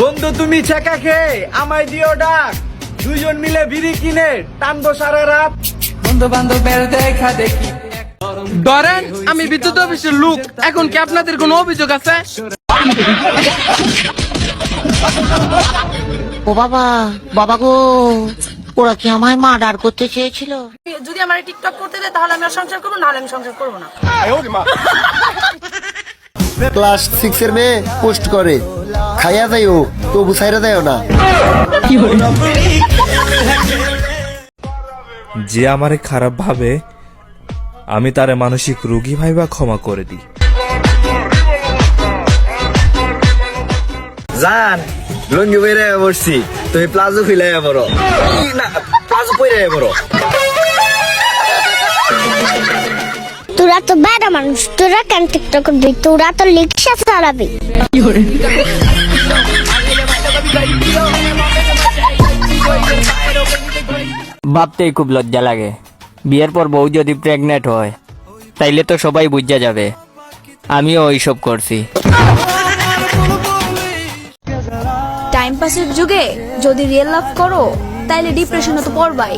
বন্ধু তুমি ছেকা খেয়ে আমায় দিও ডাক। দুজন মিলে বিড়ি কিনে টানবো সারা রাত। বন্ধু বান্ধবের দেখা দেখি। ধরেন আমি বিদ্যুৎ অফিসের লোক। এখন কি আপনাদের কোনো অভিযোগ আছে? ও বাবা বাবা গো ওরা কি আমায় মার্ডার করতে চেয়েছিল? যদি আমার টিকটক করতে দেয় তাহলে আমি আর সংসার করব নাহলে আমি সংসার করব না। ক্লাস সিক্স এর মেয়ে পোস্ট করে। খাইয়া যাইও তবু সাইরা দেয় না। যে আমারে খারাপ ভাবে আমি তারে মানসিক রোগী ভাইবা ক্ষমা করে দিই। জান লঙ্গি বইরে বসছি তুমি প্লাজো খুলে বড় না প্লাজো পইরে বড় তোরা তো বেড়া মানুষ তোরা কেন টিকটক করবি? তোরা তো রিক্সা চালাবি ভাবতেই খুব লজ্জা লাগে। বিয়ের পর বউ যদি প্রেগনেন্ট হয় তাইলে তো সবাই বুঝা যাবে। আমিও ওইসব করছি। টাইম পাসের যুগে যদি রিয়েল লাভ করো তাইলে ডিপ্রেশনে তো পড়বাই।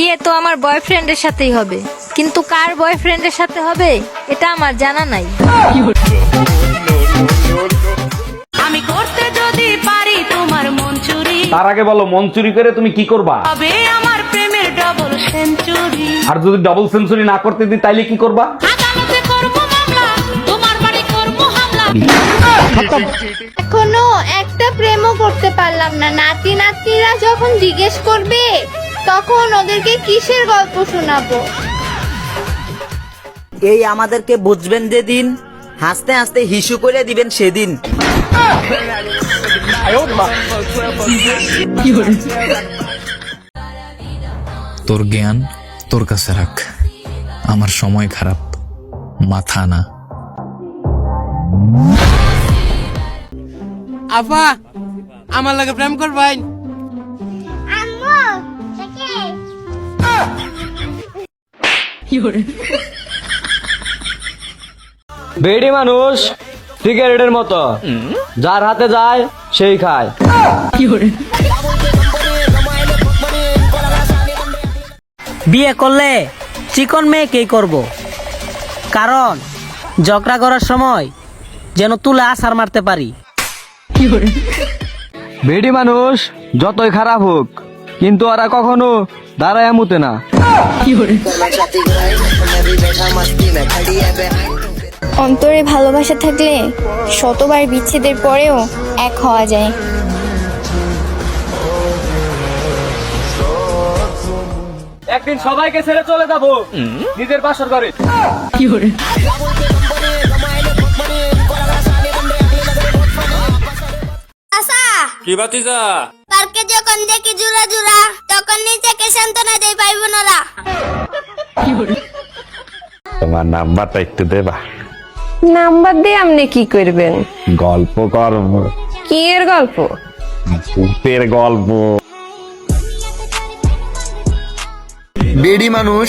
বিয়ে তো আমার বয়ফ্রেন্ডের সাথেই হবে। কিন্তু কার বয়ফ্রেন্ডের সাথে হবে এটা আমার জানা নাই। আমি করতে যদি পারি তোমার মন চুরি। তার আগে বলো মন চুরি করে তুমি কি করবা? তবে আমার প্রেমের ডবল সেঞ্চুরি আর যদি ডাবল সেঞ্চুরি না করতে দিই তাইলে কি করবা? আদালতে করব মামলা তোমার বাড়ি করব হামলা। এখনও একটা প্রেমও করতে পারলাম না। নাতি নাতিরা যখন জিজ্ঞেস করবে তখন ওদেরকে কিসের গল্প শোনাবো? এই আমাদেরকে বুঝবেন যেদিন হাসতে হাসতে হিসু করে দিবেন সেদিন। তোর জ্ঞান তোর কাছে রাখ। আমার সময় খারাপ মাথা না। আপা আমার লাগে প্রেম করবাই বেড়ি মানুষ সিগারেটের মতো। যার হাতে যায় সেই খায়। বিয়ে করলে চিকন মেয়েকেই করব? কারণ ঝগড়া করার সময় যেন তুলে আসার মারতে পারি। বেড়ি মানুষ যতই খারাপ হোক কিন্তু ওরা কখনো দাঁড়ায় মুতে না। অন্তরে ভালোবাসা থাকলে শতবার বিচ্ছেদের পরেও এক হওয়া যায়। একদিন সবাইকে ছেড়ে চলে যাব। নিজের বাসর ঘরে। আসা। কি বাতিজা? পার্কে যখন দেখি জুড়া জুড়া তখন নিজেকে সান্ত্বনা দেয় ভাই বোনেরা তোমার নাম্বারটা একটু দেবা। নাম্বার দিয়ে আপনি কি করবেন? গল্প করব কি এর গল্প? ভূতের গল্প। বেডি মানুষ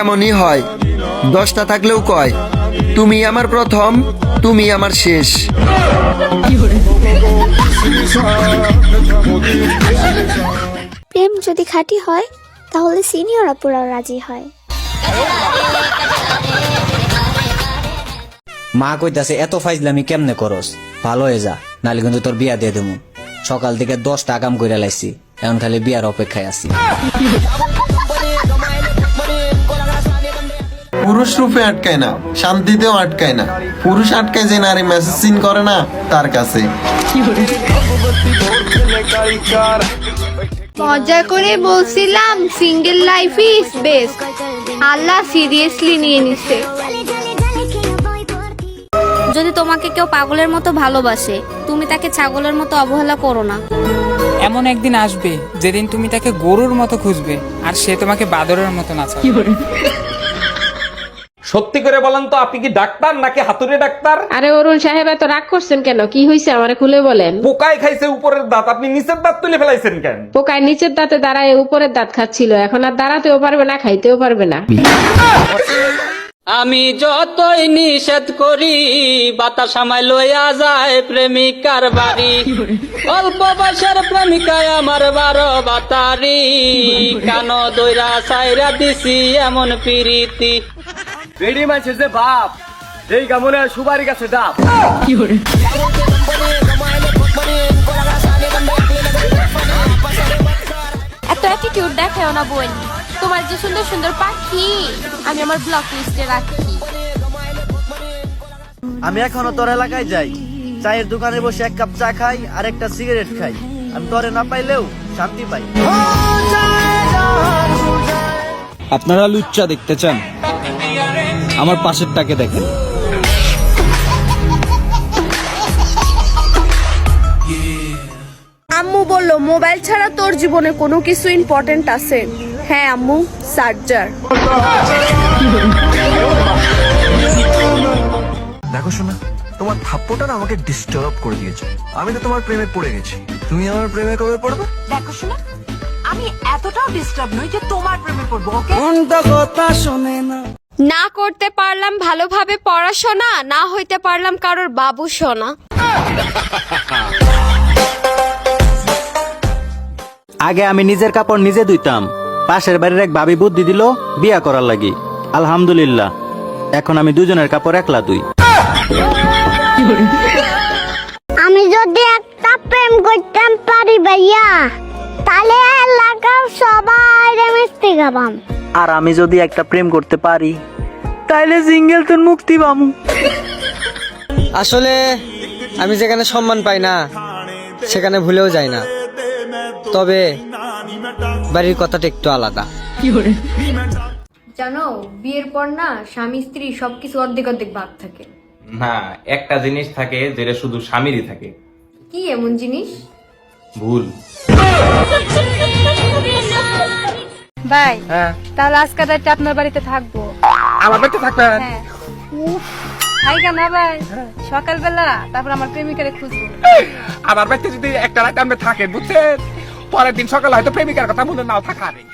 এমনই হয়। দশটা থাকলেও কয় তুমি আমার প্রথম তুমি আমার শেষ। প্রেম যদি খাঁটি হয় তাহলে সিনিয়র আপুরাও রাজি হয়। মা কইতাছে এত ফাইজলামি কেমনে করস? ভালো হয়ে যা নালে কিন্তু তোর বিয়া দিয়ে দেবো। সকাল থেকে দশটা কাম করে লাইছি এখন খালি বিয়ার অপেক্ষায় আছি। পুরুষ রূপে আটকায় না শান্তিতেও আটকায় না। পুরুষ আটকায় যে নারী মেসেজ সিন করে না তার কাছে। মজা করে বলছিলাম single life is best Allah seriously নিয়ে নিছে। যদি তোমাকে কেউ পাগলের মতো ভালোবাসে তুমি তাকে ছাগলের মতো অবহেলা করো না। এমন একদিন আসবে যেদিন তুমি তাকে গরুর মতো খুঁজবে আর সে তোমাকে বাদরের মতো নাচাবে। সত্যি করে বলেন তো আপনি কি ডাক্তার নাকি হাতুড়ে ডাক্তার? আরে অরুণ সাহেব এত রাগ করছেন কেন? কি হয়েছে আমারে খুলে বলেন? পোকায় খাইছে উপরের দাঁত আপনি নিচের দাঁত তুলে ফেলাইছেন কেন? পোকায় নিচের দাঁতে দাঁড়ায় উপরের দাঁত খাচ্ছিল এখন আর দাঁড়াতেও পারবে না খাইতেও পারবে না। আমি যতই নিষেধ করি বাতাস আমায় লইয়া যায় প্রেমিকার বাড়ি। অল্প বয়সের প্রেমিকায় আমার বারো বাতারি কান দইরা সাইরা দিছি এমন পিরিতি? বেডি মানুষের যে বাপ। এই গামনে সুপারি গাছে ডাব। এত অ্যাটিটিউড দেখাও না বোন তোমার যে সুন্দর সুন্দর পাখি আমি আমার ব্লক লিস্টে রাখি। আমি এখনও তোর এলাকায় যাই। চায়ের দোকানে বসে এক কাপ চা খাই আর একটা সিগারেট খাই। আমি তোরে না পাইলেও শান্তি পাই। আপনারা লুচ্চা দেখতে চান। আমার পাশেরটাকে দেখেন। আম্মু বলল মোবাইল ছাড়া তোর জীবনে কোনো কিছু ইম্পর্টেন্ট আছে? হ্যাঁ আম্মু চার্জার দেখো শোনা তোমার থাপ্পটা না আমাকে ডিস্টার্ব করে দিয়েছে। আমি তো তোমার প্রেমে পড়ে গেছি। তুমি আমার প্রেমে কবে পড়বে? দেখো শোনা আমি এতটাও ডিস্টার্ব নই যে তোমার প্রেমে পড়ব ওকে না। করতে পারলাম ভালোভাবে পড়াশোনা না হইতে পারলাম কারোর বাবু সোনা। আগে আমি নিজের কাপড় নিজে ধুইতাম। পাশের বাড়ির এক ভাবি বুদ্ধি দিল বিয়া করার লাগি। আলহামদুলিল্লাহ এখন আমি দুজনের কাপড় একলা দুই আমি যদি একটা প্রেম করতাম পারি ভাইয়া তাহলে এলাকার সবাই মিষ্টি খাবাম আর আমি যদি একটা প্রেম করতে পারি তাইলে সিঙ্গেল তোর মুক্তি পামু। আসলে আমি যেখানে সম্মান পাই না সেখানে ভুলেও যাই না। তবে বাড়ির কথাটা একটু আলাদা। জানো বিয়ের পর না স্বামী স্ত্রী সবকিছু অর্ধেক অর্ধেক ভাগ থাকে। না একটা জিনিস থাকে যেটা শুধু স্বামীরই থাকে। কি এমন জিনিস? ভুল। ভাই তাহলে আজকে রাতে আপনার বাড়িতে থাকব। আমার বাড়িতে থাকবেন? হ্যাঁ। খাইগা না ভাই? সকালবেলা তারপর আমার প্রেমিকারে খুঁজবো। আমার বাড়িতে যদি একটা রাত আমরা থাকেন বুঝছেন? পরের দিন সকালে হয়তো প্রেমিকার কথা মনে নাও থাকা নেই